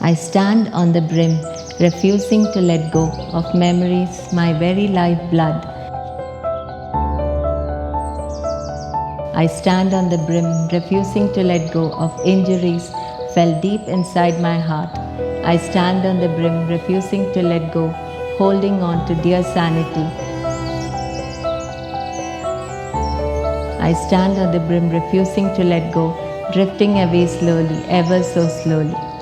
I stand on the brim, refusing to let go of memories, my very lifeblood. I stand on the brim, refusing to let go of injuries fell deep inside my heart. I stand on the brim, refusing to let go, holding on to dear sanity. I stand on the brim, refusing to let go, drifting away slowly, ever so slowly.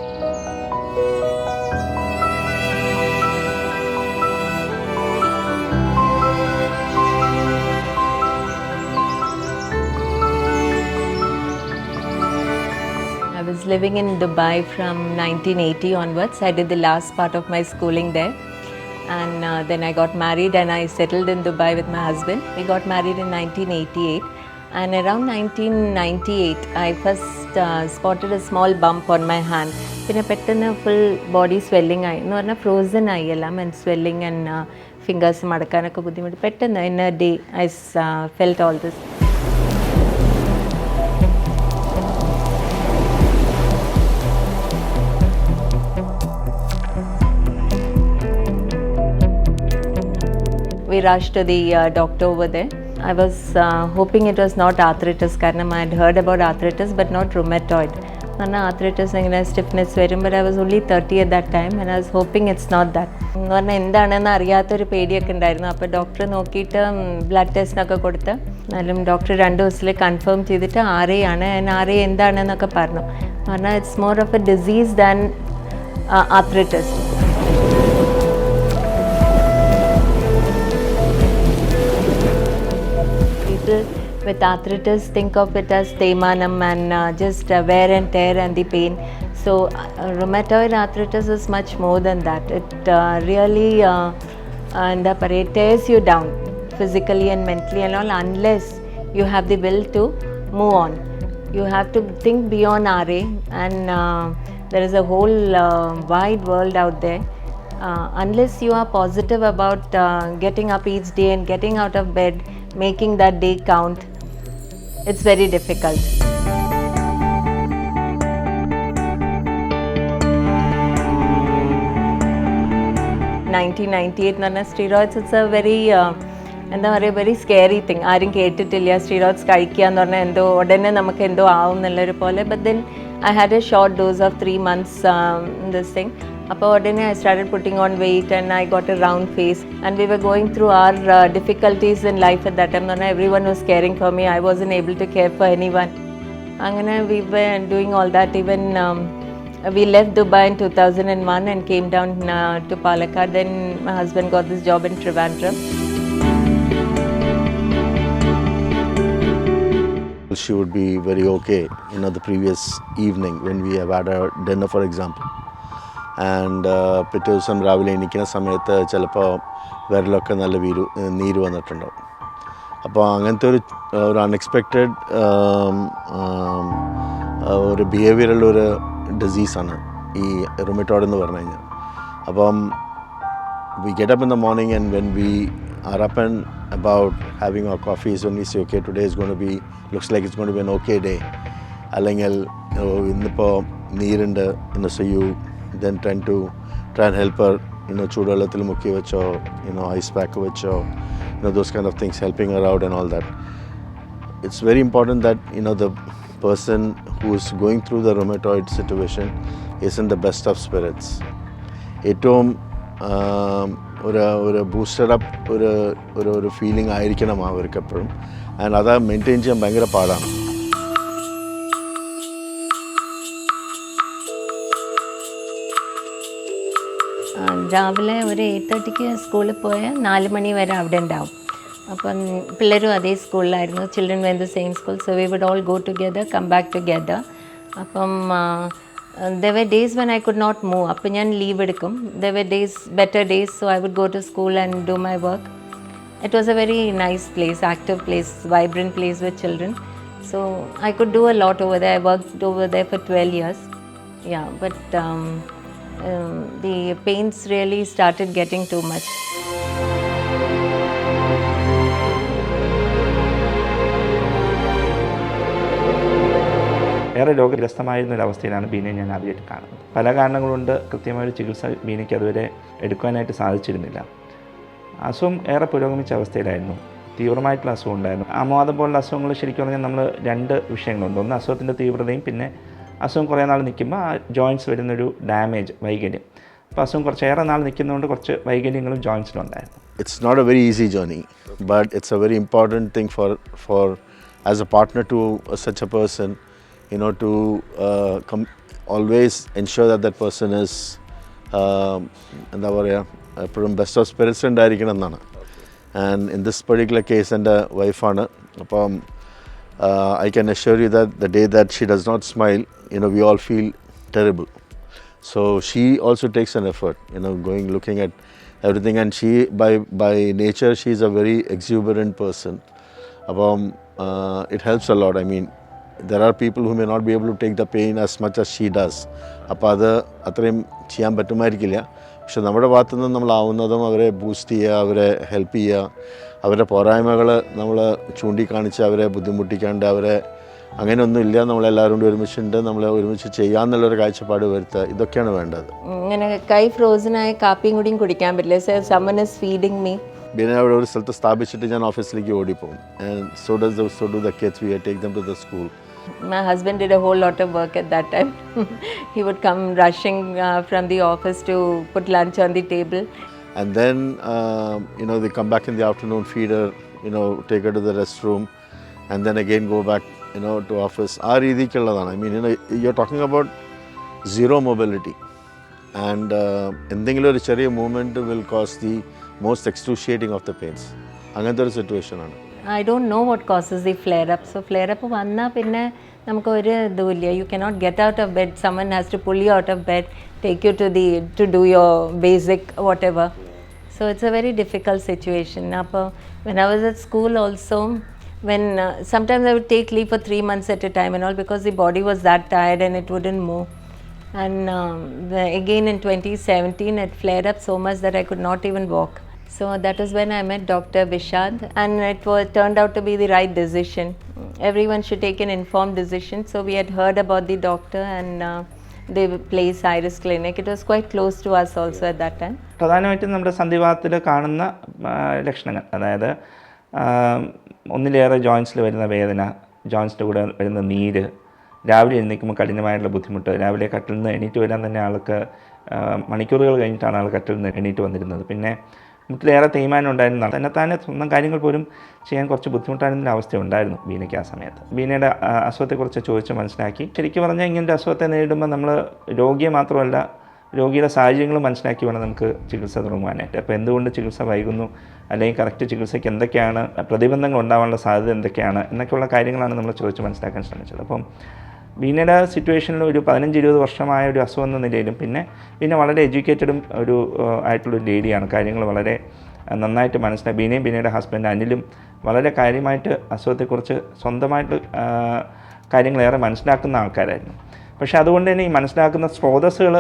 living in Dubai from 1980 onwards. I did the last part of my schooling there. And uh, then I got married and I settled in Dubai with my husband. We got married in 1988. And around 1998, I first uh, spotted a small bump on my hand. പിന്നെ പെട്ടെന്ന് full body swelling ആയി എന്ന് പറഞ്ഞാൽ frozen ആയി എല്ലാം and swelling and fingers മടക്കാനൊക്കെ ബുദ്ധിമുട്ട് പെട്ടെന്ന് in a day I felt all this We rushed to the uh, doctor over there. I was uh, hoping it was not arthritis. കാരണം I had heard about arthritis but not rheumatoid. കാരണം arthritis ഇങ്ങനെ stiffness വരും but I was only thirty at that time and I was hoping it's not that എന്ന് പറഞ്ഞാൽ എന്താണെന്ന് അറിയാത്തൊരു പേടിയൊക്കെ ഉണ്ടായിരുന്നു. അപ്പോൾ ഡോക്ടർ നോക്കിയിട്ട് ബ്ലഡ് ടെസ്റ്റിനൊക്കെ കൊടുത്ത് എന്നാലും ഡോക്ടർ രണ്ട് ദിവസത്തിൽ കൺഫേം ചെയ്തിട്ട് ആരെയാണ് ആർ എന്താണെന്നൊക്കെ പറഞ്ഞു. പറഞ്ഞാൽ it's more of a disease than arthritis people with arthritis think of it as temanam and uh, just uh, wear and tear and the pain. So uh, rheumatoid arthritis is much more than that. It uh, really uh, uh and it tears you down physically and mentally and all unless you have the will to move on. You have to think beyond RA and uh, there is a whole uh, wide world out there. Uh, unless you are positive about uh, getting up each day and getting out of bed making that day count, it's very difficult. Nineteen ninety eight എന്ന് പറഞ്ഞാൽ steroids it's a very എന്താ പറയുക very scary thing ആരും കേട്ടിട്ടില്ല. Steroids കഴിക്കുക എന്ന് പറഞ്ഞാൽ എന്തോ ഉടനെ നമുക്ക് എന്തോ ആവും എന്നുള്ളൊരു പോലെ but then I had a short dose of three months this thing അപ്പോൾ ഉടനെ I started putting on weight and I got a round face and we were going through our difficulties in life at that time എന്ന് പറഞ്ഞാൽ everyone was caring for me I was unable to care for anyone അങ്ങനെ we were doing all that even we left Dubai in 2001 and came down uh, to Palakkad. Then my husband got this job in Trivandrum. She would be very okay, you know, the previous evening when we have had our dinner, for example. And പിറ്റേ ദിവസം രാവിലെ എണീക്കുന്ന സമയത്ത് ചിലപ്പോൾ വിരലൊക്കെ നല്ല വീരു നീര് വന്നിട്ടുണ്ടാവും. അപ്പോൾ അങ്ങനത്തെ ഒരു ഒരു അൺഎക്സ്പെക്റ്റഡ് ഒരു ബിഹേവിയറുള്ള ഒരു ഡിസീസാണ് ഈ റൂമിറ്റോഡ് എന്ന് പറഞ്ഞു കഴിഞ്ഞാൽ. അപ്പം we get up in the morning and when we are up and about having our coffees when we say okay today is going to be looks like it's going to be an അല്ലെങ്കിൽ ഇന്നിപ്പോൾ നീരുണ്ട്. ഇന്ന് so you then trying to try and help her ഇന്ന് ചൂടുവെള്ളത്തിൽ മുക്കി വെച്ചോ ഇന്നോ ice pack വെച്ചോ ഇന്നോ those kind of things helping her out and all that it's very important that you know the person who is going through the rheumatoid situation is in the best of spirits ഏറ്റവും ആം, ഒരു ഒരു boosted up ഒരു ഒരു ഒരു feeling ആയിരിക്കണം അവർക്ക് എപ്പോഴും and അത് മെയിൻറ്റെയിൻ ചെയ്യാൻ ഭയങ്കര പാടാണ് രാവിലെ ഒരു എയ്റ്റ് തേർട്ടിക്ക് സ്കൂളിൽ പോയാൽ നാല് മണി വരെ അവിടെ ഉണ്ടാവും അപ്പം പിള്ളേരും അതേ സ്കൂളിലായിരുന്നു children when the same school so we would all go together come back together അപ്പം the way days when I could not move അപ്പം ഞാൻ ലീവ് എടുക്കും the way days better days so I would go to school and do my work It was a very nice place, active place, vibrant place with children. So I could do a lot over there. I worked over there for 12 years. Yeah, but um, um, the pains really started getting too much. ഏറെ രോഗഗ്രസ്തമായിരുന്ന ഒരു അവസ്ഥയിലാണ് ബീനയെ ഞാൻ ആദ്യമായിട്ട് കാണുന്നത്. പല കാരണങ്ങളുണ്ട്. കൃത്യമായ ഒരു ചികിത്സ ബീനയ്ക്ക് അതുവരെ എടുക്കാനായിട്ട് സാധിച്ചിരുന്നില്ല. അസുഖം ഏറെ പുരോഗമിച്ച അവസ്ഥയിലായിരുന്നു. തീവ്രമായിട്ടുള്ള അസുഖം ഉണ്ടായിരുന്നു. ആമവാദം പോലുള്ള അസുഖങ്ങൾ ശരിക്കും പറഞ്ഞാൽ നമ്മൾ രണ്ട് വിഷയങ്ങളുണ്ട്. ഒന്ന് അസുഖത്തിന്റെ തീവ്രതയും പിന്നെ അസുഖം കുറേ നാൾ നിൽക്കുമ്പോൾ ആ ജോയിന്റ്സ് വരുന്നൊരു ഡാമേജ് വൈകല്യം. അപ്പോൾ അസുഖം കുറച്ചേറെ നാൾ നിൽക്കുന്നതുകൊണ്ട് കുറച്ച് വൈകല്യങ്ങളും ജോയിൻസിലും ഉണ്ടായിരുന്നു it's not a very easy journey but it's a very important thing for for as a partner to such a person you know to come always ensure that that person is എന്താ പറയുക എപ്പോഴും best of spirits ഉണ്ടായിരിക്കണം എന്നാണ്. And in this particular case എന്റെ വൈഫാണ് അപ്പം I can assure you that the day that she does not smile you know we all feel terrible so she also takes an effort you know going looking at everything and she by by nature she's a very exuberant person um, uh, it helps a lot i mean there are people who may not be able to take the pain as much as she does അപ്പോൾ അത് അത്രയും ചെയ്യാൻ പറ്റുമായിരിക്കില്ല പക്ഷെ നമ്മുടെ ഭാഗത്തു നിന്ന് നമ്മളാവുന്നതും അവരെ boost ചെയ്യുക അവരെ ഹെൽപ്പ് ചെയ്യുക അവരുടെ പോരായ്മകൾ നമ്മൾ ചൂണ്ടിക്കാണിച്ച് അവരെ ബുദ്ധിമുട്ടിക്കാണ്ട് അവരെ അങ്ങനെയൊന്നും ഇല്ല നമ്മളെല്ലാവരും കൂടി ഒരുമിച്ചുണ്ട് നമ്മൾ ഒരുമിച്ച് ചെയ്യാന്നുള്ളൊരു കാഴ്ചപ്പാട് വരുത്തുക ഇതൊക്കെയാണ് വേണ്ടത്. ഇങ്ങനെ കൈ ഫ്രോസനായ കാപ്പിയും കൂടിയും കുടിക്കാൻ പറ്റില്ല. സർ ഇസ് ഫീഡിങ് മീ പിന്നെ അവിടെ ഒരു സ്ഥലത്ത് സ്ഥാപിച്ചിട്ട് ഞാൻ ഓഫീസിലേക്ക് ഓടിപ്പോകും. So does so do the kids we take them to the school My husband did a whole lot of work at that time. he would come rushing uh, from the office to put lunch on the table. And then, um, you know, they come back in the afternoon, feed her, you know, take her to the restroom, and then again go back, you know, to office. ആ രീതിക്കുള്ളതാണ് I mean you know you are talking about zero mobility and എന്തെങ്കിലും ഒരു ചെറിയ movement will cause the most excruciating of the pains അങ്ങനത്തെ ഒരു സിറ്റുവേഷനാണ് I don't know what causes the flare up so flare up വന്നാൽ പിന്നെ നമുക്ക് ഒരു ഇതുമില്ല you cannot get out of bed someone has to pull you out of bed take you to the to do your basic whatever so it's a very difficult situation അപ്പോൾ when I was at school also when uh, sometimes I would take leave for three months at a time and all because the body was that tired and it wouldn't move. And um, the, again in 2017, it flared up so much that I could not even walk. So that is when I met Dr. Vishad, and it was turned out to be the right decision. Everyone should take an informed decision. So we had heard about the doctor and uh, they place Iris Clinic. It was quite close to us also at that time. പ്രധാനമായിട്ടും നമ്മുടെ സന്ധിവാതത്തിൽ കാണുന്ന ലക്ഷണങ്ങൾ അതായത് ഒന്നിലേറെ ജോയിൻസിൽ വരുന്ന വേദന ജോയിൻസിന്റെ കൂടെ വരുന്ന നീര് രാവിലെ എഴുന്നേൽക്കുമ്പോൾ കഠിനമായിട്ടുള്ള ബുദ്ധിമുട്ട് രാവിലെ കട്ടിൽ നിന്ന് എണീറ്റ് വരാൻ തന്നെ ആൾക്ക് മണിക്കൂറുകൾ കഴിഞ്ഞിട്ടാണ് ആൾ കട്ടിൽ നിന്ന് എണീറ്റ് വന്നിരുന്നത് പിന്നെ മുട്ടിലേറെ തേയ്മാനം ഉണ്ടായിരുന്ന തന്നെ തന്നെ സ്വന്തം കാര്യങ്ങൾ പോലും ചെയ്യാൻ കുറച്ച് ബുദ്ധിമുട്ടായിരുന്ന അവസ്ഥ ഉണ്ടായിരുന്നു ബീനയ്ക്ക് ആ സമയത്ത്. ബീനയുടെ അസുഖത്തെക്കുറിച്ച് ചോദിച്ച് മനസ്സിലാക്കി. ശരിക്കും പറഞ്ഞാൽ ഇങ്ങനൊരു അസുഖത്തെ നേരിടുമ്പോൾ നമ്മൾ രോഗിയെ മാത്രമല്ല രോഗിയുടെ സാഹചര്യങ്ങൾ മനസ്സിലാക്കി വേണം നമുക്ക് ചികിത്സ തുടങ്ങുവാനായിട്ട്. അപ്പോൾ എന്തുകൊണ്ട് ചികിത്സ വൈകുന്നു? അല്ലെങ്കിൽ കറക്റ്റ് ചികിത്സയ്ക്ക് എന്തൊക്കെയാണ് പ്രതിബന്ധങ്ങൾ ഉണ്ടാവാനുള്ള സാധ്യത എന്തൊക്കെയാണ്? എന്നൊക്കെയുള്ള കാര്യങ്ങളാണ് നമ്മൾ ചോദിച്ച് മനസ്സിലാക്കാൻ ശ്രമിച്ചത്. അപ്പം ബീനയുടെ സിറ്റുവേഷനിൽ ഒരു പതിനഞ്ച് ഇരുപത് വർഷമായ ഒരു അസുഖം എന്ന നിലയിലും പിന്നെ പിന്നെ വളരെ എഡ്യൂക്കേറ്റഡും ഒരു ആയിട്ടുള്ള ആയിട്ടുള്ളൊരു ലേഡിയാണ് കാര്യങ്ങൾ വളരെ നന്നായിട്ട് മനസ്സിലായി. ബീനയും ബീനയുടെ ഹസ്ബൻഡ് അനിലും വളരെ കാര്യമായിട്ട് അസുഖത്തെക്കുറിച്ച് സ്വന്തമായിട്ട് കാര്യങ്ങളേറെ മനസ്സിലാക്കുന്ന ആൾക്കാരായിരുന്നു. പക്ഷേ അതുകൊണ്ട് തന്നെ ഈ മനസ്സിലാക്കുന്ന സ്രോതസ്സുകൾ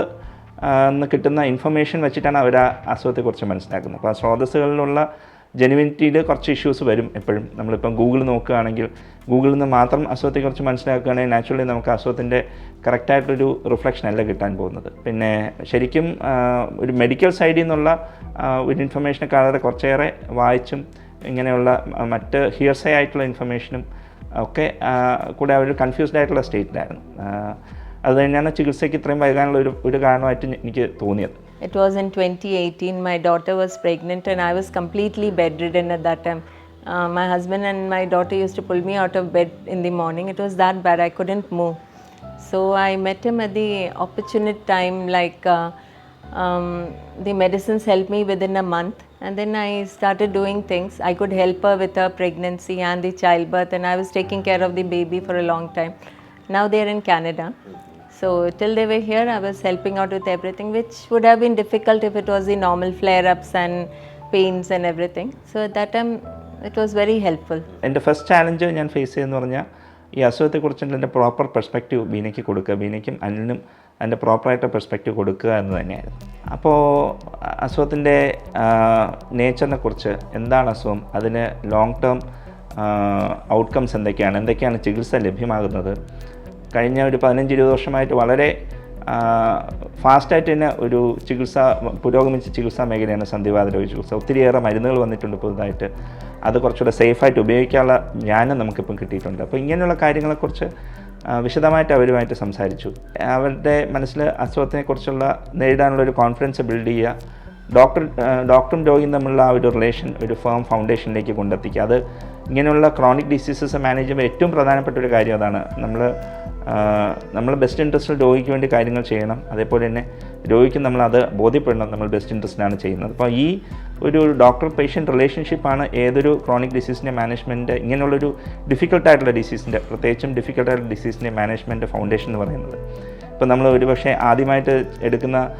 കിട്ടുന്ന ഇൻഫർമേഷൻ വെച്ചിട്ടാണ് അവർ ആ അസുഖത്തെക്കുറിച്ച് മനസ്സിലാക്കുന്നത്. അപ്പോൾ ആ സ്രോതസ്സുകളിലുള്ള ജെനുവിനിറ്റിയിൽ കുറച്ച് ഇഷ്യൂസ് വരും എപ്പോഴും. നമ്മളിപ്പം ഗൂഗിൾ നോക്കുകയാണെങ്കിൽ ഗൂഗിളിൽ നിന്ന് മാത്രം അസുഖത്തെക്കുറിച്ച് മനസ്സിലാക്കുകയാണെങ്കിൽ നാച്ചുറലി നമുക്ക് അസുഖത്തിന്റെ കറക്റ്റായിട്ടൊരു റിഫ്ലക്ഷൻ അല്ല കിട്ടാൻ പോകുന്നത്. പിന്നെ ശരിക്കും ഒരു മെഡിക്കൽ സൈഡിൽ നിന്നുള്ള ഒരു ഇൻഫർമേഷനെ കാണാതെ കുറച്ചേറെ വായിച്ചും ഇങ്ങനെയുള്ള മറ്റ് ഹിയർസേ ആയിട്ടുള്ള ഇൻഫർമേഷനും ഒക്കെ കൂടെ അവർ കൺഫ്യൂസ്ഡ് ആയിട്ടുള്ള സ്റ്റേറ്റിലായിരുന്നു അത് തന്നെയാണ് ചികിത്സയ്ക്ക് ഇത്രയും വൈകാനുള്ള ഒരു ഒരു കാരണമായിട്ട് എനിക്ക് തോന്നിയത്. It was in 2018. My daughter was pregnant and I was completely bedridden at that time. Uh, my husband and my daughter used to pull me out of bed in the morning. It was that bad. I couldn't move. So I met him at the opportune time, like uh, um, the medicines helped me within a month. And then I started doing things. I could help her with her pregnancy and the childbirth, and I was taking care of the baby for a long time. Now they're in Canada. So till they were here, I was helping out with everything, which would have been difficult if it was the normal flare-ups and pains and everything. So at that time, it was very helpful. എന്റെ first challenge ഞാൻ face ചെയ്തെന്ന് പറഞ്ഞാൽ ഈ അസുഖത്തെക്കുറിച്ചുള്ള എന്റെ proper perspective ബീനയ്ക്ക് കൊടുക്കുക. ബീനയ്ക്കും അനിലിനും അതിന്റെ പ്രോപ്പറായിട്ട് പെർസ്പെക്റ്റീവ് കൊടുക്കുക എന്ന് തന്നെയായിരുന്നു. അപ്പോൾ അസുഖത്തിന്റെ നേച്ചറിനെ കുറിച്ച് എന്താണ് അസുഖം? അതിന് ലോങ് ടേം ഔട്ട്കംസ് എന്തൊക്കെയാണ്? എന്തൊക്കെയാണ് ചികിത്സ ലഭ്യമാകുന്നത്? കഴിഞ്ഞ ഒരു പതിനഞ്ച് ഇരുപത് വർഷമായിട്ട് വളരെ ഫാസ്റ്റായിട്ട് തന്നെ ഒരു ചികിത്സ പുരോഗമിച്ച ചികിത്സാ മേഖലയാണ് സന്ധിവാത രോഗ ചികിത്സ ഒത്തിരിയേറെ മരുന്നുകൾ വന്നിട്ടുണ്ട് പുതുതായിട്ട്. അത് കുറച്ചുകൂടെ സേഫായിട്ട് ഉപയോഗിക്കാനുള്ള ജ്ഞാനം നമുക്കിപ്പം കിട്ടിയിട്ടുണ്ട്. അപ്പോൾ ഇങ്ങനെയുള്ള കാര്യങ്ങളെക്കുറിച്ച് വിശദമായിട്ട് അവരുമായിട്ട് സംസാരിച്ചു. അവരുടെ മനസ്സിൽ അസുഖത്തിനെക്കുറിച്ചുള്ള നേരിടാനുള്ള ഒരു കോൺഫിഡൻസ് ബിൽഡ് ചെയ്യുക ഡോക്ടർ ഡോക്ടറും രോഗിയും തമ്മിലുള്ള ആ ഒരു റിലേഷൻ ഒരു ഫേം ഫൗണ്ടേഷനിലേക്ക് കൊണ്ടെത്തിക്കുക. അത് ഇങ്ങനെയുള്ള ക്രോണിക് ഡിസീസസ് മാനേജ് ചെയ്യുമ്പോൾ ഏറ്റവും പ്രധാനപ്പെട്ട ഒരു കാര്യം അതാണ്. നമ്മൾ നമ്മൾ ബെസ്റ്റ് ഇൻട്രസ്റ്റിൽ രോഗിക്ക് വേണ്ടി കാര്യങ്ങൾ ചെയ്യണം. അതേപോലെ തന്നെ രോഗിക്ക് നമ്മൾ അത് ബോധ്യപ്പെടണം. നമ്മൾ ബെസ്റ്റ് ഇൻട്രസ്റ്റിലാണ് ചെയ്യുന്നത്. അപ്പോൾ ഈ ഒരു ഡോക്ടർ പേഷ്യന്റ് റിലേഷൻഷിപ്പാണ് ഏതൊരു ക്രോണിക് ഡിസീസിന്റെ മാനേജ്മെന്റ് ഇങ്ങനെയുള്ളൊരു ഡിഫിക്കൽട്ടായിട്ടുള്ള ഡിസീസിന്റെ പ്രത്യേകിച്ചും ഡിഫിക്കൽട്ടായിട്ടുള്ള ഡിസീസിന്റെ മാനേജ്മെന്റ് ഫൗണ്ടേഷൻ എന്ന് പറയുന്നത്. ഇപ്പോൾ നമ്മൾ ഒരുപക്ഷെ ആദ്യമായിട്ട് എടുക്കുന്ന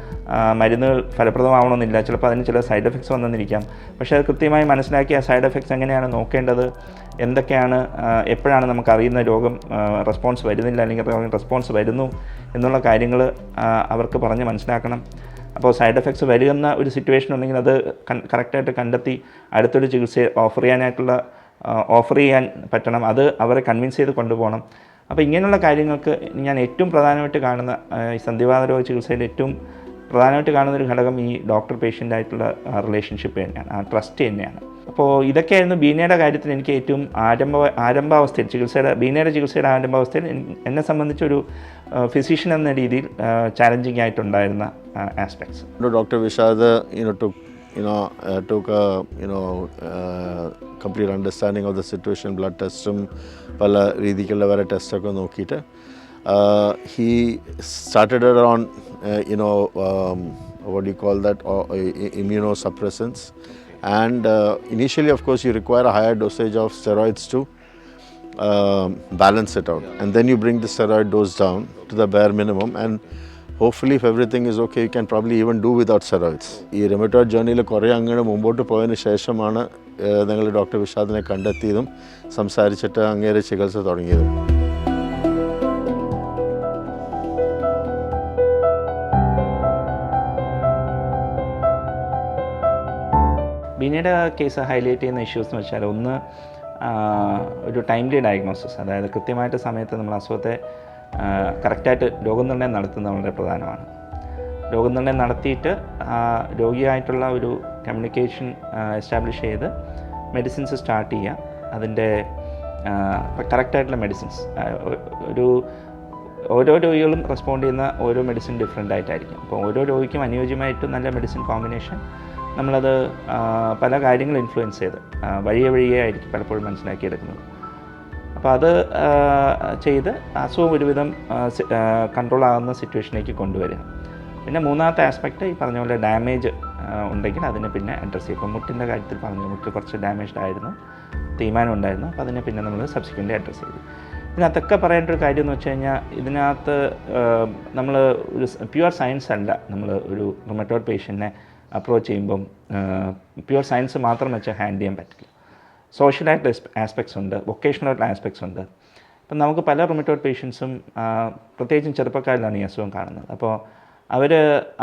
മരുന്നുകൾ ഫലപ്രദമാവണമെന്നില്ല. ചിലപ്പോൾ അതിന് ചില സൈഡ് എഫക്ട്സ് വന്നെന്നിരിക്കാം പക്ഷേ അത് കൃത്യമായി മനസ്സിലാക്കി ആ സൈഡ് എഫക്ട്സ് എങ്ങനെയാണ് നോക്കേണ്ടത് എന്തൊക്കെയാണ് എപ്പോഴാണ് നമുക്ക് അറിയുന്ന രോഗം റെസ്പോൺസ് വരുന്നില്ല അല്ലെങ്കിൽ റെസ്പോൺസ് വരുന്നു എന്നുള്ള കാര്യങ്ങൾ അവർക്ക് പറഞ്ഞ് മനസ്സിലാക്കണം. അപ്പോൾ സൈഡ് എഫക്ട്സ് വരുന്ന ഒരു സിറ്റുവേഷൻ ഉണ്ടെങ്കിൽ അത് കറക്റ്റായിട്ട് കണ്ടെത്തി അടുത്തൊരു ചികിത്സ ഓഫർ ചെയ്യാനായിട്ടുള്ള ഓഫർ ചെയ്യാൻ പറ്റണം. അത് അവരെ കൺവിൻസ് ചെയ്ത് കൊണ്ടുപോകണം. അപ്പോൾ ഇങ്ങനെയുള്ള കാര്യങ്ങൾക്ക് ഞാൻ ഏറ്റവും പ്രധാനമായിട്ട് കാണുന്ന ഈ സന്ധിവാത രോഗ ചികിത്സയിൽ ഏറ്റവും പ്രധാനമായിട്ട് കാണുന്ന ഒരു ഘടകം ഈ ഡോക്ടർ പേഷ്യന്റ് ആയിട്ടുള്ള റിലേഷൻഷിപ്പ് തന്നെയാണ് ആ ട്രസ്റ്റ് തന്നെയാണ്. അപ്പോൾ ഇതൊക്കെയായിരുന്നു ബീനയുടെ കാര്യത്തിൽ എനിക്ക് ഏറ്റവും ആരംഭ ആരംഭാവസ്ഥയിൽ ചികിത്സയുടെ ബീനയുടെ ചികിത്സയുടെ ആരംഭാവസ്ഥയിൽ എന്നെ സംബന്ധിച്ചൊരു ഫിസിഷ്യൻ എന്ന രീതിയിൽ challenging ആയിട്ടുണ്ടായിരുന്ന aspects doctor Vishad you know, uh, took a you know uh, complete understanding പല രീതിക്കുള്ള വേറെ ടെസ്റ്റൊക്കെ നോക്കിയിട്ട് he started around uh, you know um, what do you call that uh, i- immunosuppressants and uh, initially of course you require a higher dosage of steroids to um, balance it out and then you bring the steroid dose down to the bare minimum and hopefully if everything is okay you can probably even do without steroids ഈ rheumatoid ജേർണിയിൽ കുറേ അങ്ങോട്ട് മുമ്പോട്ട് പോയതിന് ശേഷമാണ് നിങ്ങൾ doctor വിഷാദിനെ കണ്ടെത്തിയതും സംസാരിച്ചിട്ട് അങ്ങേരെ ചികിത്സ തുടങ്ങിയതും ബിനിയുടെ കേസ് ഹൈലൈറ്റ് ചെയ്യുന്ന ഇഷ്യൂസ് എന്ന് വെച്ചാൽ ഒന്ന് ഒരു ടൈംലി ഡയഗ്നോസിസ് അതായത് കൃത്യമായിട്ട് സമയത്ത് നമ്മൾ അസുഖത്തെ കറക്റ്റായിട്ട് രോഗനിർണയം നടത്തുന്നത് വളരെ പ്രധാനമാണ്. രോഗനിർണയം നടത്തിയിട്ട് രോഗിയായിട്ടുള്ള ഒരു കമ്മ്യൂണിക്കേഷൻ എസ്റ്റാബ്ലിഷ് ചെയ്ത് മെഡിസിൻസ് സ്റ്റാർട്ട് ചെയ്യുക. അതിന്റെ കറക്റ്റായിട്ടുള്ള മെഡിസിൻസ് ഒരു ഓരോ രോഗികളും റെസ്പോണ്ട് ചെയ്യുന്ന ഓരോ മെഡിസിൻ ഡിഫറെന്റ് ആയിട്ടായിരിക്കും. അപ്പോൾ ഓരോ രോഗിക്കും അനുയോജ്യമായിട്ട് നല്ല മെഡിസിൻ കോമ്പിനേഷൻ നമ്മളത് പല കാര്യങ്ങൾ ഇൻഫ്ലുവൻസ് ചെയ്ത്. വഴിയെ വഴിയെ ആയിരിക്കും പലപ്പോഴും മനസ്സിലാക്കിയെടുക്കുന്നത്. അപ്പോൾ അത് ചെയ്ത് അസുഖം ഒരുവിധം കൺട്രോൾ ആകുന്ന സിറ്റുവേഷനിലേക്ക് കൊണ്ടുവരിക. പിന്നെ മൂന്നാമത്തെ ആസ്പെക്റ്റ് ഈ പറഞ്ഞ പോലെ ഡാമേജ് ഉണ്ടെങ്കിൽ അതിനെ പിന്നെ അഡ്രസ്സ് ചെയ്യും ഇപ്പോൾ മുട്ടിന്റെ കാര്യത്തിൽ പറഞ്ഞു മുട്ട് കുറച്ച് ഡാമേജ്ഡ് ആയിരുന്നു തീരുമാനം ഉണ്ടായിരുന്നു. അപ്പോൾ അതിനെ പിന്നെ നമ്മൾ സബ്സിക്വന്റ് അഡ്രസ്സ് ചെയ്തു. ഇതിനകത്തൊക്കെ പറയേണ്ട ഒരു കാര്യം എന്ന് വെച്ച് കഴിഞ്ഞാൽ ഇതിനകത്ത് നമ്മൾ ഒരു പ്യുവർ സയൻസ് അല്ല നമ്മൾ ഒരു റൊമറ്റോഡ് പേഷ്യന്റിനെ അപ്രോച്ച് ചെയ്യുമ്പം പ്യുവർ സയൻസ് മാത്രം വെച്ച് ഹാൻഡിൽ ചെയ്യാൻ പറ്റില്ല. സോഷ്യലായിട്ട് ആസ്പെക്ട്സ് ഉണ്ട് വൊക്കേഷണലായിട്ടുള്ള ആസ്പെക്ട്സ് ഉണ്ട്. ഇപ്പം നമുക്ക് പല റൊമറ്റോഡ് പേഷ്യൻസും പ്രത്യേകിച്ചും ചെറുപ്പക്കാരിലാണ് ഈ അസുഖം കാണുന്നത്. അപ്പോൾ അവർ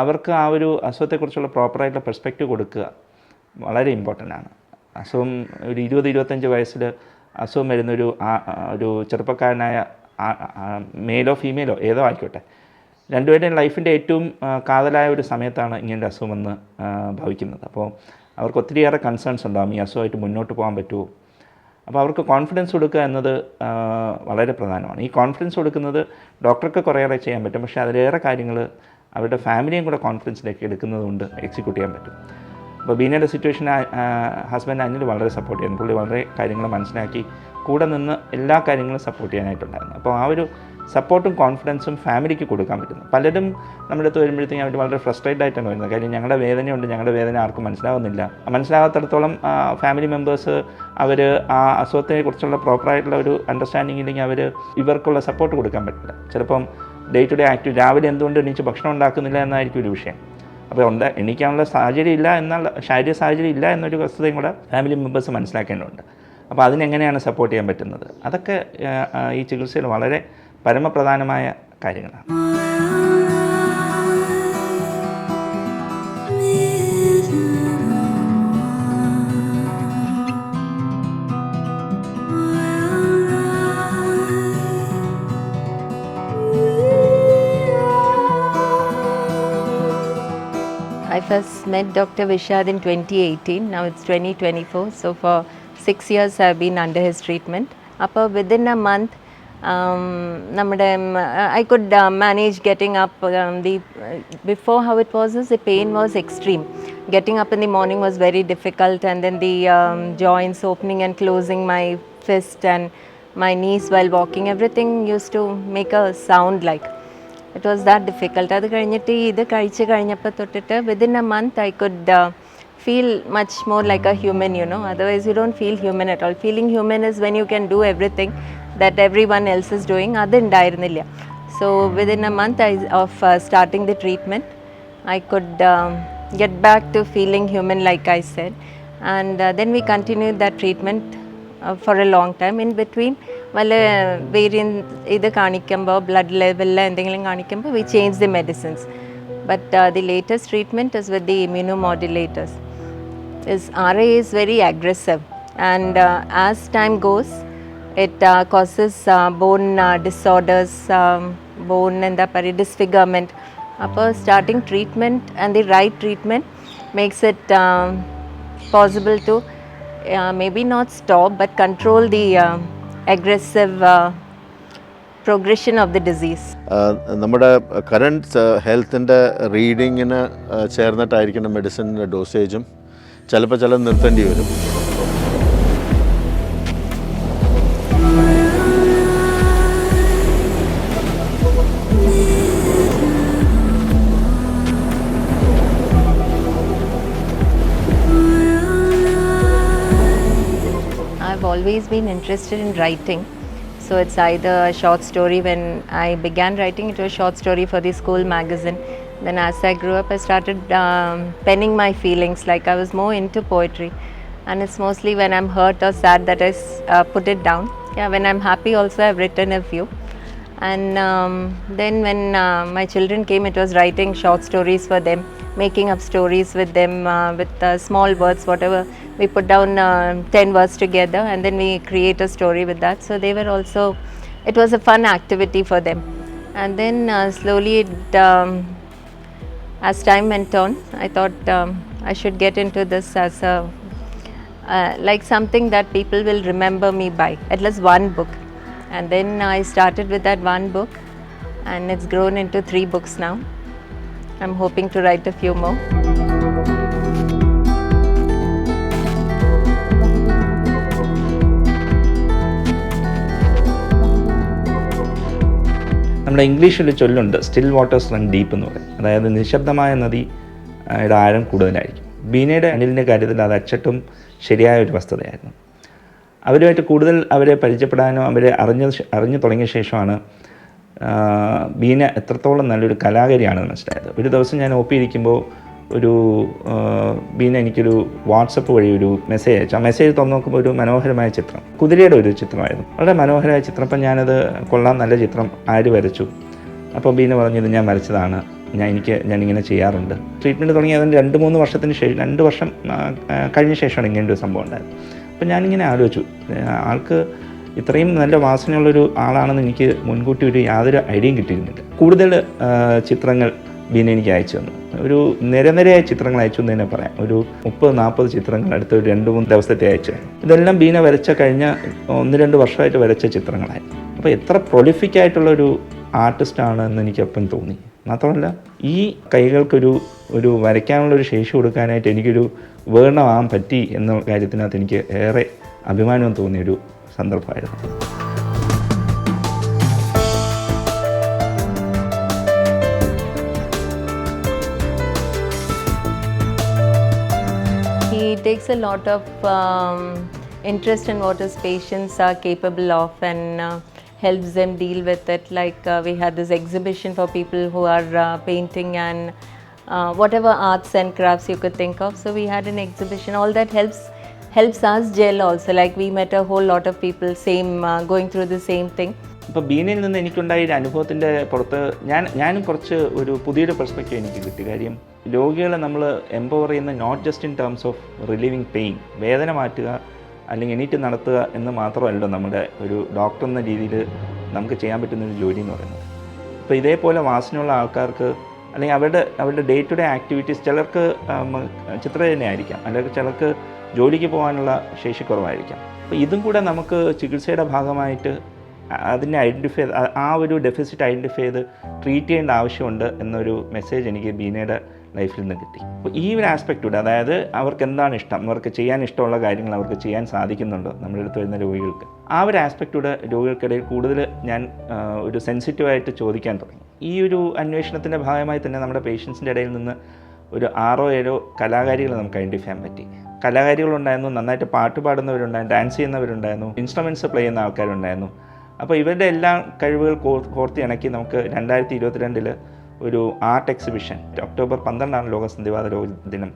അവർക്ക് ആ ഒരു അസുഖത്തെക്കുറിച്ചുള്ള പ്രോപ്പറായിട്ടുള്ള പെർസ്പെക്റ്റീവ് കൊടുക്കുക വളരെ ഇമ്പോർട്ടന്റ് ആണ്. അസുഖം ഒരു ഇരുപത് ഇരുപത്തഞ്ച് വയസ്സിൽ അസുഖം വരുന്നൊരു ഒരു ചെറുപ്പക്കാരനായ മേലോ ഫീമെയിലോ ഏതോ ആയിക്കോട്ടെ രണ്ടുപേരുടെയും ലൈഫിന്റെ ഏറ്റവും കാതലായ ഒരു സമയത്താണ് ഇങ്ങനൊരു അസുഖമെന്ന് ഭാവിക്കുന്നത് ഭവിക്കുന്നത്. അപ്പോൾ അവർക്ക് ഒത്തിരിയേറെ കൺസേൺസ് ഉണ്ടാകും ഈ അസുഖമായിട്ട് മുന്നോട്ട് പോകാൻ പറ്റുമോ? അപ്പോൾ അവർക്ക് കോൺഫിഡൻസ് കൊടുക്കുക എന്നത് വളരെ പ്രധാനമാണ്. ഈ കോൺഫിഡൻസ് കൊടുക്കുന്നത് ഡോക്ടർക്ക് കുറേയേറെ ചെയ്യാൻ പറ്റും. പക്ഷേ അതിലേറെ കാര്യങ്ങൾ അവരുടെ ഫാമിലിയും കൂടെ കോൺഫിഡൻസിലേക്ക് എടുക്കുന്നത് കൊണ്ട് എക്സിക്യൂട്ട് ചെയ്യാൻ പറ്റും. അപ്പോൾ ബീനയുടെ സിറ്റുവേഷൻ ഹസ്ബൻഡ് അനിൽ വളരെ സപ്പോർട്ട് ചെയ്യുന്നു. പുള്ളി വളരെ കാര്യങ്ങൾ മനസ്സിലാക്കി കൂടെ നിന്ന് എല്ലാ കാര്യങ്ങളും സപ്പോർട്ട് ചെയ്യാനായിട്ടുണ്ടായിരുന്നു. അപ്പോൾ ആ ഒരു സപ്പോർട്ടും കോൺഫിഡൻസും ഫാമിലിക്ക് കൊടുക്കാൻ പറ്റുന്നു. പലരും നമ്മുടെ അടുത്ത് വരുമ്പോഴത്തേക്കും അവർ വളരെ ഫ്രസ്ട്രേറ്റഡ് ആയിട്ടാണ് വരുന്നത്. കാര്യം ഞങ്ങളുടെ വേദനയുണ്ട് ഞങ്ങളുടെ വേദന ആർക്കും മനസ്സിലാവുന്നില്ല. മനസ്സിലാകാത്തിടത്തോളം ഫാമിലി മെമ്പേഴ്സ് അവർ ആ അസുഖത്തെക്കുറിച്ചുള്ള പ്രോപ്പറായിട്ടുള്ള ഒരു അണ്ടർസ്റ്റാൻഡിംഗ് ഇല്ലെങ്കിൽ അവർ ഇവർക്കുള്ള സപ്പോർട്ട് കൊടുക്കാൻ പറ്റില്ല. ചിലപ്പം ഡേ ടു ഡേ ആക്റ്റീവ് രാവിലെ എന്തുകൊണ്ട് എണീച്ച് ഭക്ഷണം ഉണ്ടാക്കുന്നില്ല എന്നായിരിക്കും ഒരു വിഷയം. അപ്പോൾ ഉണ്ട്. എണീക്കാനുള്ള സാഹചര്യം ഇല്ല എന്നുള്ള ശാരീരിക സാഹചര്യം ഇല്ല എന്നൊരു വസ്തുതയും കൂടെ ഫാമിലി മെമ്പേഴ്സ് മനസ്സിലാക്കേണ്ടതുണ്ട്. അപ്പോൾ അതിനെങ്ങനെയാണ് സപ്പോർട്ട് ചെയ്യാൻ പറ്റുന്നത്? അതൊക്കെ ഈ ചികിത്സയിൽ വളരെ പരമപ്രധാനമായ കാര്യങ്ങളാണ്. First met Dr. Vishad in 2018. Now it's 2024. So for six years I've been under his treatment. അപ്പോൾ within a month um, നമ്മുടെ I could manage getting up the before how it was is the pain was extreme getting up in the morning was very difficult and then the joints opening and closing my fist and my knees well walking everything use to make a sound like it was that difficult അത് കഴിഞ്ഞിട്ട് ഈ ഇത് കഴിച്ച് കഴിഞ്ഞപ്പോൾ തൊട്ടിട്ട് within a month I could feel much more like a human you know otherwise you don't feel human at all feeling human is when you can do everything that everyone else is doing അത് ഉണ്ടായിരുന്നില്ല. So within a month I of starting the treatment I could um, get back to feeling human, like I said. And uh, then we continued that treatment uh, for a long time. In between, വല്ല variant ഇത് കാണിക്കുമ്പോൾ blood ലെവലിൽ എന്തെങ്കിലും കാണിക്കുമ്പോൾ we change the medicines but the latest treatment is with the immunomodulators is RA is very aggressive and uh, as time goes it uh, causes uh, bone uh, disorders um, bone എന്താ പറയുക disfigurement അപ്പോൾ starting treatment and the right treatment makes it possible to maybe not stop but control the aggressive progression of the disease ah നമ്മുടെ current ഹെൽത്തിന്റെ റീഡിങ്ങിന് ചേർന്നിട്ടായിരിക്കണം മെഡിസിന്റെ ഡോസേജും ചിലപ്പോൾ ചില നിർത്തേണ്ടി വരും. Always been interested in writing. So it's either a short story. When I began writing, it was a short story for the school magazine. Then as I grew up, I started um, penning my feelings. Like I was more into poetry. And it's mostly when I'm hurt or sad that I uh, put it down. Yeah, when I'm happy also, I've written a few. And um, then when uh, my children came, it was writing short stories for them, making up stories with them uh, with uh, small words, whatever. We put down uh, 10 words together and then we create a story with that. So they were also, it was a fun activity for them. And then uh, slowly, it, um, as time went on, I thought um, I should get into this as a, uh, like something that people will remember me by, at least one book. And then I started with that one book, and it's grown into three books now. I'm hoping to write a few more. നമ്മുടെ ഇംഗ്ലീഷിൽ ചൊല്ലുണ്ട് still waters run deep എന്ന് പറയും. അതായത് നിശബ്ദമായ നദി ആ, യുടെ ആഴം കൂടുതലായിരിക്കും. ബീനയുടെ അനിലിന്റെ കാര്യത്തിൽ അത് അച്ചട്ടും ശരിയായ ഒരു വസ്തുതയായിരുന്നു. അവരുമായിട്ട് കൂടുതൽ അവരെ പരിചയപ്പെടാനോ അവരെ അറിഞ്ഞ അറിഞ്ഞു തുടങ്ങിയ ശേഷമാണ് ബീന എത്രത്തോളം നല്ലൊരു കലാകാരിയാണെന്ന് മനസ്സിലായത്? ഒരു ദിവസം ഞാൻ ഒപ്പി ഇരിക്കുമ്പോൾ ഒരു ബീന എനിക്കൊരു വാട്സപ്പ് വഴി ഒരു മെസ്സേജ് അയച്ചു. ആ മെസ്സേജ് തുറന്നു നോക്കുമ്പോൾ ഒരു മനോഹരമായ ചിത്രം. കുതിരയുടെ ഒരു ചിത്രമായിരുന്നു. വളരെ മനോഹരമായ ചിത്രം. അപ്പം ഞാനത് കൊള്ളാം നല്ല ചിത്രം ആര് വരച്ചു? അപ്പോൾ ബീന പറഞ്ഞത് ഞാൻ വരച്ചതാണ്. ഞാൻ എനിക്ക് ഞാനിങ്ങനെ ചെയ്യാറുണ്ട്. ട്രീറ്റ്മെന്റ് തുടങ്ങി അതിന് രണ്ട് മൂന്ന് വർഷത്തിന് ശേഷം രണ്ട് വർഷം കഴിഞ്ഞ ശേഷമാണ് ഇങ്ങനെ ഒരു സംഭവം ഉണ്ടായത്. അപ്പം ഞാനിങ്ങനെ ആലോചിച്ചു. ആൾക്ക് ഇത്രയും നല്ല വാസനയുള്ളൊരു ആളാണെന്ന് എനിക്ക് മുൻകൂട്ടി ഒരു യാതൊരു ഐഡിയയും കിട്ടിയിരുന്നില്ല. കൂടുതൽ ചിത്രങ്ങൾ ബീന എനിക്ക് അയച്ചു തന്നു. ഒരു നിരനിരയായ ചിത്രങ്ങൾ അയച്ചു എന്ന് തന്നെ പറയാം. ഒരു മുപ്പത് നാൽപ്പത് ചിത്രങ്ങൾ അടുത്ത ഒരു രണ്ട് മൂന്ന് ദിവസത്തെ അയച്ചു ഇതെല്ലാം ബീന വരച്ച കഴിഞ്ഞ ഒന്ന് രണ്ട് വർഷമായിട്ട് വരച്ച ചിത്രങ്ങളായിരുന്നു. അപ്പോൾ എത്ര പ്രൊലിഫിക് ആയിട്ടുള്ള ഒരു ആർട്ടിസ്റ്റാണ് എന്ന് എനിക്കപ്പം തോന്നി. മാത്രമല്ല ഈ കൈകൾക്കൊരു ഒരു വരയ്ക്കാനുള്ള ഒരു ശേഷി കൊടുക്കാനായിട്ട് എനിക്കൊരു വേണമാകാൻ പറ്റി എന്ന കാര്യത്തിനകത്ത് എനിക്ക് ഏറെ അഭിമാനം തോന്നിയൊരു സന്ദർഭമായിരുന്നു He takes a lot of um, interest in what his patients are capable of and uh, helps them deal with it. Like uh, we had this exhibition for people who are uh, painting and uh, whatever arts and crafts you could think of. So we had an exhibition. All that helps helps us gel also. Like we met a whole lot of people, same uh, going through the same thing. ഇപ്പോൾ ബീനയിൽ നിന്ന് എനിക്കുണ്ടായ ഒരു അനുഭവത്തിന്റെ പുറത്ത് ഞാൻ ഞാനും കുറച്ച് ഒരു പുതിയൊരു പെർസ്പെക്റ്റീവ് എനിക്ക് കിട്ടി കാര്യം രോഗികളെ നമ്മൾ എംപവർ ചെയ്യുന്ന not just in terms of relieving pain വേദന മാറ്റുക അല്ലെങ്കിൽ എണീറ്റ് നടത്തുക എന്ന് മാത്രമല്ല നമ്മുടെ ഒരു ഡോക്ടർ എന്ന രീതിയിൽ നമുക്ക് ചെയ്യാൻ പറ്റുന്ന ഒരു ജോലി എന്ന് പറയുന്നത് അപ്പോൾ ഇതേപോലെ വാസനയുള്ള ആൾക്കാർക്ക് അല്ലെങ്കിൽ അവരുടെ അവരുടെ ഡേ ടു ഡേ ആക്ടിവിറ്റീസ് ചിലർക്ക് ഉം, ചിത്രരചന ആയിരിക്കാം. അല്ലെങ്കിൽ ചിലർക്ക് ജോലിക്ക് പോകാനുള്ള ശേഷി കുറവായിരിക്കാം. അപ്പോൾ ഇതും കൂടെ നമുക്ക് ചികിത്സയുടെ ഭാഗമായിട്ട് അതിനെ ഐഡന്റിഫൈ ആ ഒരു ഡെഫിസിറ്റ് ഐഡന്റിഫൈ ചെയ്ത് ട്രീറ്റ് ചെയ്യേണ്ട ആവശ്യമുണ്ട് എന്നൊരു മെസ്സേജ് എനിക്ക് ബീനയുടെ ലൈഫിൽ നിന്ന് കിട്ടി. അപ്പോൾ ഈ ഒരു ആസ്പെക്റ്റ് കൂടെ അതായത് അവർക്ക് എന്താണ് ഇഷ്ടം? അവർക്ക് ചെയ്യാൻ ഇഷ്ടമുള്ള കാര്യങ്ങൾ അവർക്ക് ചെയ്യാൻ സാധിക്കുന്നുണ്ടോ നമ്മുടെ അടുത്ത് വരുന്ന രോഗികൾക്ക്? ആ ഒരു ആസ്പെക്റ്റ് കൂടെ രോഗികൾക്കിടയിൽ കൂടുതൽ ഞാൻ ഒരു സെൻസിറ്റീവായിട്ട് ചോദിക്കാൻ തുടങ്ങി. ഈ ഒരു അന്വേഷണത്തിന്റെ ഭാഗമായി തന്നെ നമ്മുടെ പേഷ്യൻസിന്റെ ഇടയിൽ നിന്ന് ഒരു ആറോ ഏഴോ കലാകാരികൾ നമുക്ക് ഐഡന്റിഫൈ ചെയ്യാൻ പറ്റി. കലാകാരികളുണ്ടായിരുന്നു നന്നായിട്ട് പാട്ട് പാടുന്നവരുണ്ടായിരുന്നു ഡാൻസ് ചെയ്യുന്നവരുണ്ടായിരുന്നു ഇൻസ്ട്രുമെന്റ്സ് പ്ലേ ചെയ്യുന്ന ആൾക്കാരുണ്ടായിരുന്നു. അപ്പോൾ ഇവരുടെ എല്ലാ കഴിവുകൾ കോർത്തിണക്കി നമുക്ക് രണ്ടായിരത്തി ഇരുപത്തിരണ്ടിൽ ഒരു ആർട്ട് എക്സിബിഷൻ ഒക്ടോബർ പന്ത്രണ്ടാണ് ലോക സന്ധിവാത ലോക ദിനം.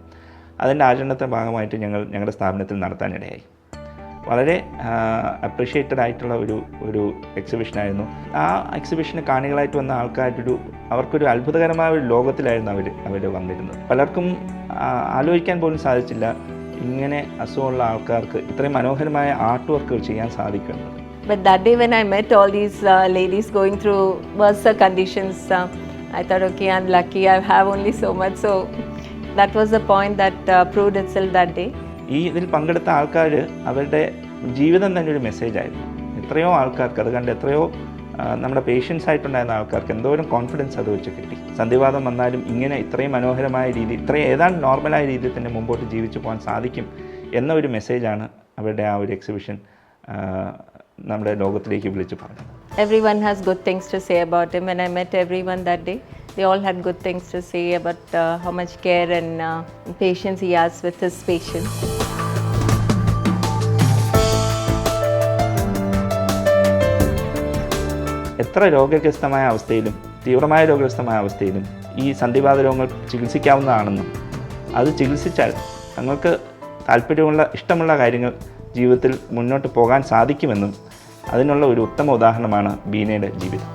അതിന്റെ ആചരണത്തിന്റെ ഭാഗമായിട്ട് ഞങ്ങൾ ഞങ്ങളുടെ സ്ഥാപനത്തിൽ നടത്താനിടയായി. വളരെ അപ്രീഷിയേറ്റഡ് ആയിട്ടുള്ള ഒരു ഒരു എക്സിബിഷനായിരുന്നു ആ എക്സിബിഷന് കാണികളായിട്ട് വന്ന ആൾക്കാരൊരു അവർക്കൊരു അത്ഭുതകരമായ ഒരു ലോകത്തിലായിരുന്നു അവർ അവർ വന്നിരുന്നത്. പലർക്കും ആലോചിക്കാൻ പോലും സാധിച്ചില്ല ഇങ്ങനെ അസുഖമുള്ള ആൾക്കാർക്ക് ഇത്രയും മനോഹരമായ ആർട്ട് വർക്കുകൾ ചെയ്യാൻ സാധിക്കുന്നത്. But that day when I met all these uh, ladies going through worse conditions, uh, I thought, okay, I'm lucky. I have only so much. So that was the point that uh, proved itself that day. ഈ ഇതിൽ പങ്കെടുത്ത ആൾക്കാർ അവരുടെ ജീവിതം തന്നെ ഒരു മെസ്സേജായിരുന്നു എത്രയോ ആൾക്കാർക്ക് അത് കണ്ട് എത്രയോ നമ്മുടെ പേഷ്യൻസ് ആയിട്ടുണ്ടായിരുന്ന ആൾക്കാർക്ക് എന്തോരം കോൺഫിഡൻസ് അത് വെച്ച് കിട്ടി സന്ധിവാദം വന്നാലും ഇങ്ങനെ ഇത്രയും മനോഹരമായ രീതി ഇത്രയും ഏതാണ്ട് നോർമലായ രീതിയിൽ തന്നെ മുമ്പോട്ട് ജീവിച്ചു പോകാൻ സാധിക്കും എന്ന ഒരു മെസ്സേജാണ് അവരുടെ ആ ഒരു എക്സിബിഷൻ നമ്മുടെ ലോകത്തിലേക്ക് വിളിച്ചു പറഞ്ഞത് Everyone has good things to say about him. When I met everyone that day, they all had good things to say about uh, how much care and uh, patience he has with his patients. എത്ര രോഗഗ്രസ്തമായ അവസ്ഥയിലും തീവ്രമായ രോഗഗ്രസ്തമായ അവസ്ഥയിലും ഈ സന്ധിവാത രോഗങ്ങൾ ചികിത്സിക്കാവുന്നതാണെന്നും അത് ചികിത്സിച്ചാൽ തങ്ങൾക്ക് താല്പര്യമുള്ള ഇഷ്ടമുള്ള കാര്യങ്ങൾ ജീവിതത്തിൽ മുന്നോട്ട് പോകാൻ സാധിക്കുമെന്നും അതിനുള്ള ഒരു ഉത്തമ ഉദാഹരണമാണ് ബീനയുടെ ജീവിതം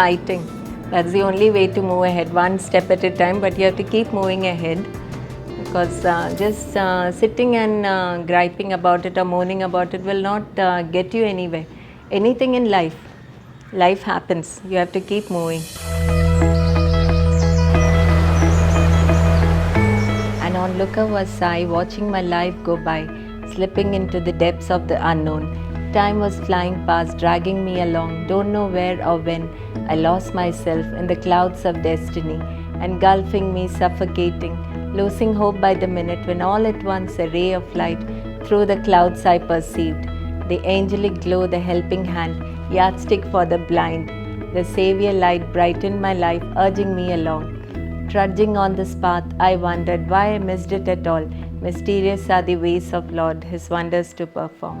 fighting. That's the only way to move ahead, one step at a time, but you have to keep moving ahead. Because uh, just uh, sitting and uh, griping about it or moaning about it will not uh, get you anywhere. Anything in life, life happens. You have to keep moving. Onlooker was I, watching my life go by, slipping into the depths of the unknown. Time was flying past, dragging me along, don't know where or when. I lost myself in the clouds of destiny, engulfing me, suffocating, losing hope by the minute when all at once a ray of light through the clouds I perceived. The angelic glow, the helping hand, yardstick for the blind. The Savior light brightened my life, urging me along. Trudging on this path, I wondered why I missed it at all. Mysterious are the ways of Lord, His wonders to perform.